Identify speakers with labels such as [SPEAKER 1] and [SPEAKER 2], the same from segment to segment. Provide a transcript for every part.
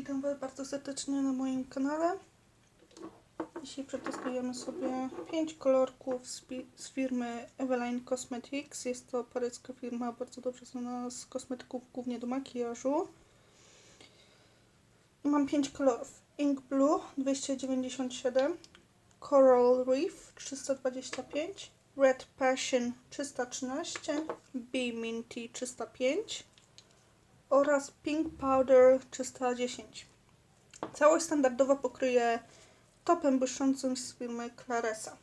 [SPEAKER 1] Witam Was bardzo serdecznie na moim kanale. Dzisiaj przetestujemy sobie 5 kolorków z, z firmy Eveline Cosmetics. Jest to paryska firma, bardzo dobrze znana z kosmetyków, głównie do makijażu. I mam 5 kolorów. Ink Blue 297, Coral Reef 325, Red Passion 313, Bee Minty 305 oraz Pink Powder 310. Całość standardowo pokryje topem błyszczącym z firmy Claresa.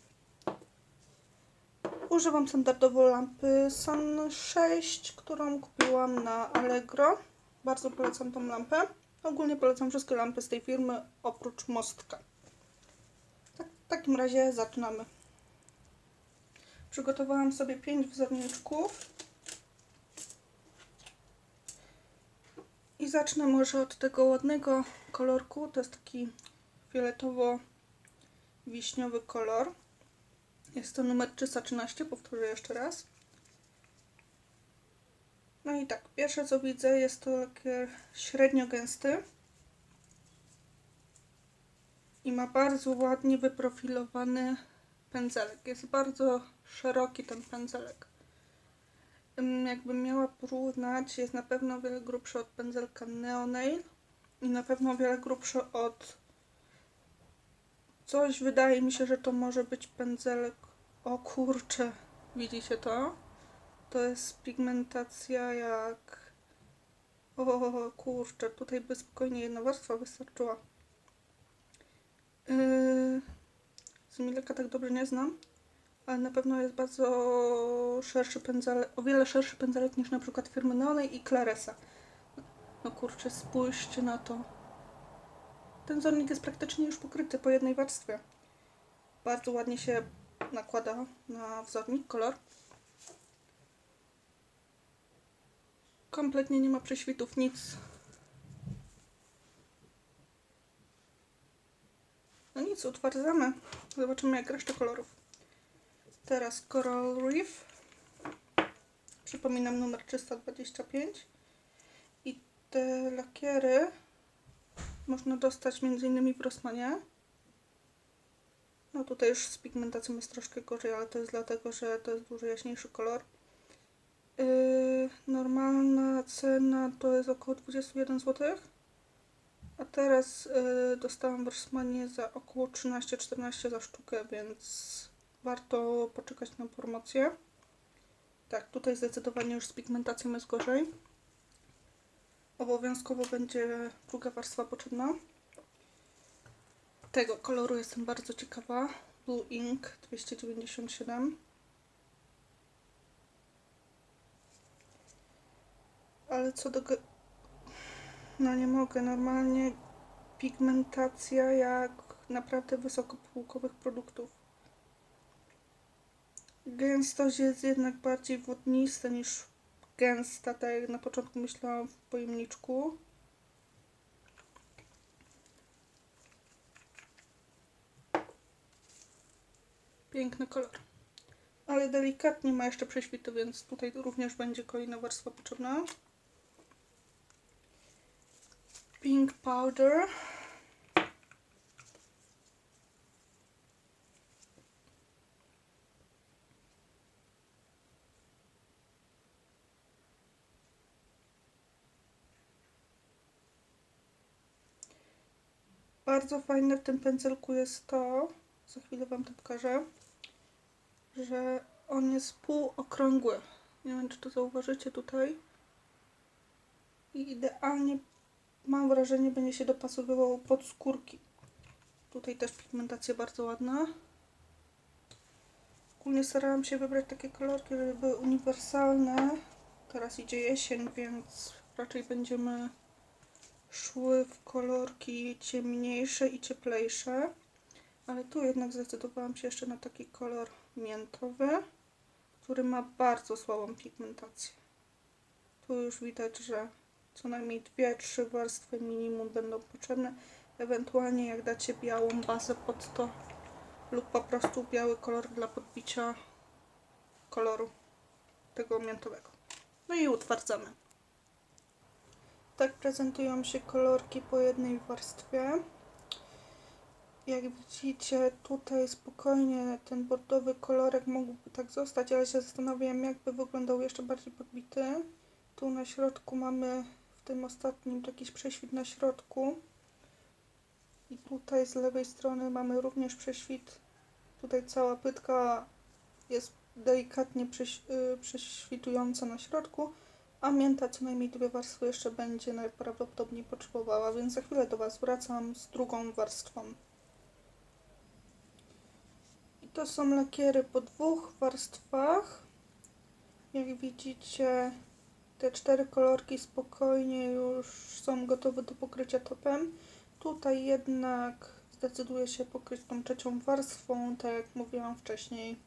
[SPEAKER 1] Używam standardowo lampy Sun 6, którą kupiłam na Allegro. Bardzo polecam tą lampę. Ogólnie polecam wszystkie lampy z tej firmy, oprócz Mostka. Tak, w takim razie zaczynamy. Przygotowałam sobie 5 wzorniczków. Zacznę może od tego ładnego kolorku. To jest taki fioletowo-wiśniowy kolor. Jest to numer 313, powtórzę jeszcze raz. No i tak, pierwsze co widzę jest to lakier średnio gęsty. I ma bardzo ładnie wyprofilowany pędzelek. Jest bardzo szeroki ten pędzelek. Ym, Jakbym miała porównać, jest na pewno o wiele grubszy od pędzelka Neonail i na pewno o wiele grubszy od coś wydaje mi się, że to może być pędzelek o kurcze, widzicie to? To jest pigmentacja jak o kurczę, tutaj by spokojnie jedna warstwa wystarczyła. Yy, z Mileka tak dobrze nie znam, ale na pewno jest bardzo szerszy pędzelek, o wiele szerszy pędzelek niż na przykład firmy Neonej i Claresa. No kurczę, spójrzcie na to. Ten wzornik jest praktycznie już pokryty po jednej warstwie. Bardzo ładnie się nakłada na wzornik kolor. Kompletnie nie ma prześwitów, nic. No nic, utwardzamy. Zobaczymy jak resztę kolorów. Teraz Coral Reef. Przypominam numer 325. I te lakiery można dostać m.in. w Rossmanie. No tutaj już z pigmentacją jest troszkę gorzej, ale to jest dlatego, że to jest dużo jaśniejszy kolor. Yy, normalna cena to jest około 21 zł. A teraz yy, dostałam w Rossmanie za około 13-14 za sztukę, więc warto poczekać na promocję. Tak, tutaj zdecydowanie już z pigmentacją jest gorzej. Obowiązkowo będzie druga warstwa potrzebna. Tego koloru jestem bardzo ciekawa. Blue Ink 297. Ale co do... No nie mogę, normalnie pigmentacja jak naprawdę wysokopółkowych produktów. Gęstość jest jednak bardziej wodnista niż gęsta, tak jak na początku myślałam w pojemniczku. Piękny kolor. Ale delikatnie ma jeszcze prześwity, więc tutaj również będzie kolejna warstwa potrzebna. Pink powder. Bardzo fajne w tym pędzelku jest to, za chwilę Wam to pokażę, że on jest półokrągły. Nie wiem, czy to zauważycie tutaj. I idealnie, mam wrażenie, będzie się dopasowywał pod skórki. Tutaj też pigmentacja bardzo ładna. Ogólnie starałam się wybrać takie kolorki, żeby były uniwersalne. Teraz idzie jesień, więc raczej będziemy szły w kolorki ciemniejsze i cieplejsze. Ale tu jednak zdecydowałam się jeszcze na taki kolor miętowy, który ma bardzo słabą pigmentację. Tu już widać, że co najmniej dwie, trzy warstwy minimum będą potrzebne. Ewentualnie jak dacie białą bazę pod to lub po prostu biały kolor dla podbicia koloru tego miętowego. No i utwardzamy. Tak prezentują się kolorki po jednej warstwie. Jak widzicie, tutaj spokojnie ten bordowy kolorek mógłby tak zostać, ale się zastanawiam, jakby wyglądał jeszcze bardziej podbity. Tu na środku mamy w tym ostatnim jakiś prześwit na środku. I tutaj z lewej strony mamy również prześwit. Tutaj cała pytka jest delikatnie prześ, y, prześwitująca na środku, a mięta co najmniej dwie warstwy jeszcze będzie najprawdopodobniej potrzebowała, więc za chwilę do Was wracam z drugą warstwą. I to są lakiery po dwóch warstwach. Jak widzicie, te cztery kolorki spokojnie już są gotowe do pokrycia topem. Tutaj jednak zdecyduję się pokryć tą trzecią warstwą, tak jak mówiłam wcześniej.